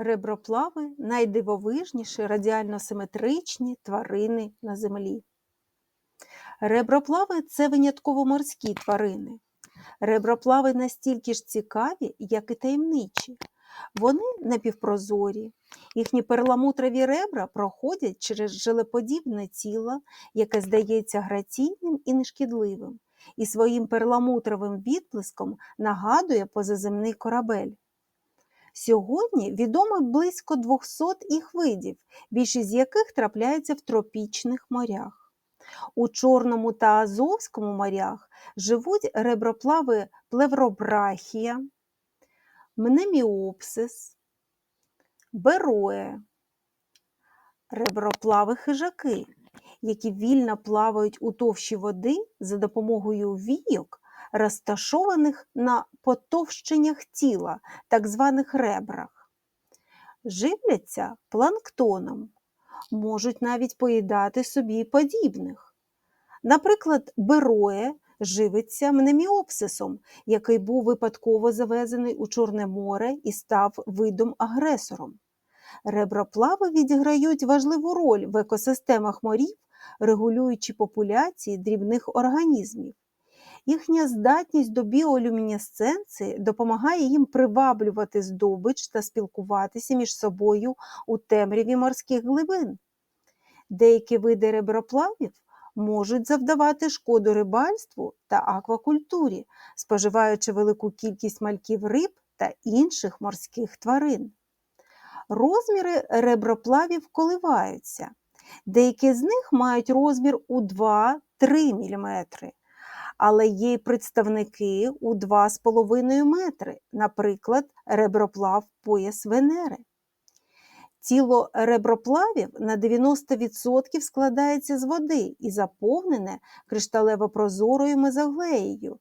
Реброплави найдивовижніші радіально-симетричні тварини на землі. Реброплави це винятково морські тварини. Реброплави настільки ж цікаві, як і таємничі. Вони напівпрозорі, їхні перламутрові ребра проходять через жилеподібне тіло, яке здається граційним і нешкідливим, і своїм перламутровим відблиском нагадує позаземний корабель. Сьогодні відомо близько 200 їх видів, більшість з яких трапляється в тропічних морях. У Чорному та Азовському морях живуть реброплави плевробрахія, мнеміопсис, бероє, реброплави хижаки, які вільно плавають у товщі води за допомогою війок, розташованих на потовщеннях тіла, так званих ребрах. Живляться планктоном, можуть навіть поїдати собі подібних. Наприклад, бероє живиться мнеміопсисом, який був випадково завезений у Чорне море і став видом-агресором. Реброплави відіграють важливу роль в екосистемах морів, регулюючи популяції дрібних організмів. Їхня здатність до біолюмінесценції допомагає їм приваблювати здобич та спілкуватися між собою у темряві морських глибин. Деякі види реброплавів можуть завдавати шкоду рибальству та аквакультурі, споживаючи велику кількість мальків риб та інших морських тварин. Розміри реброплавів коливаються. Деякі з них мають розмір у 2-3 мм, але є представники у 2,5 метри, наприклад, реброплав пояс Венери. Тіло реброплавів на 90% складається з води і заповнене кришталево-прозорою мезоглеєю,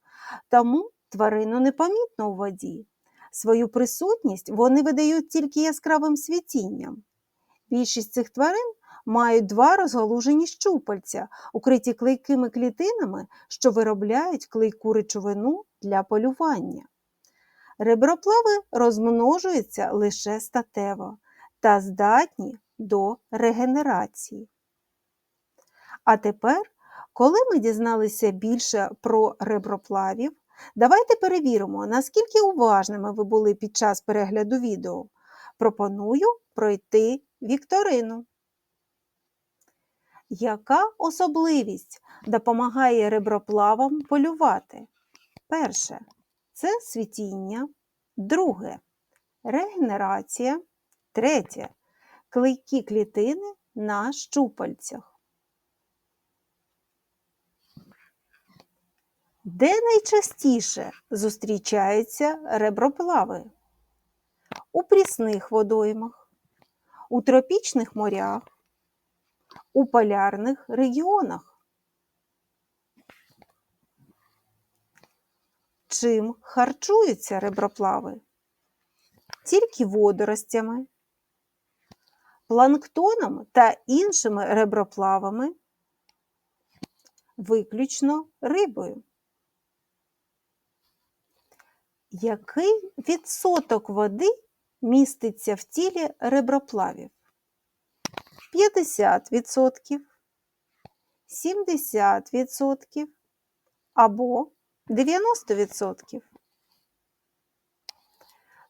тому тварину непомітно у воді. Свою присутність вони видають тільки яскравим світінням. Більшість цих тварин мають два розгалужені щупальця, укриті клейкими клітинами, що виробляють клейку речовину для полювання. Реброплави розмножуються лише статево та здатні до регенерації. А тепер, коли ми дізналися більше про реброплавів, давайте перевіримо, наскільки уважними ви були під час перегляду відео. Пропоную пройти вікторину. Яка особливість допомагає реброплавам полювати? Перше це світіння, друге регенерація, третє клейкі клітини на щупальцях. Де найчастіше зустрічаються реброплави? У прісних водоймах, у тропічних морях, у полярних регіонах. Чим харчуються реброплави? Тільки водоростями, планктоном та іншими реброплавами, виключно рибою. Який відсоток води міститься в тілі реброплавів? 50%, 70% або 90%.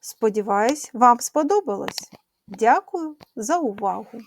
Сподіваюсь, вам сподобалось. Дякую за увагу!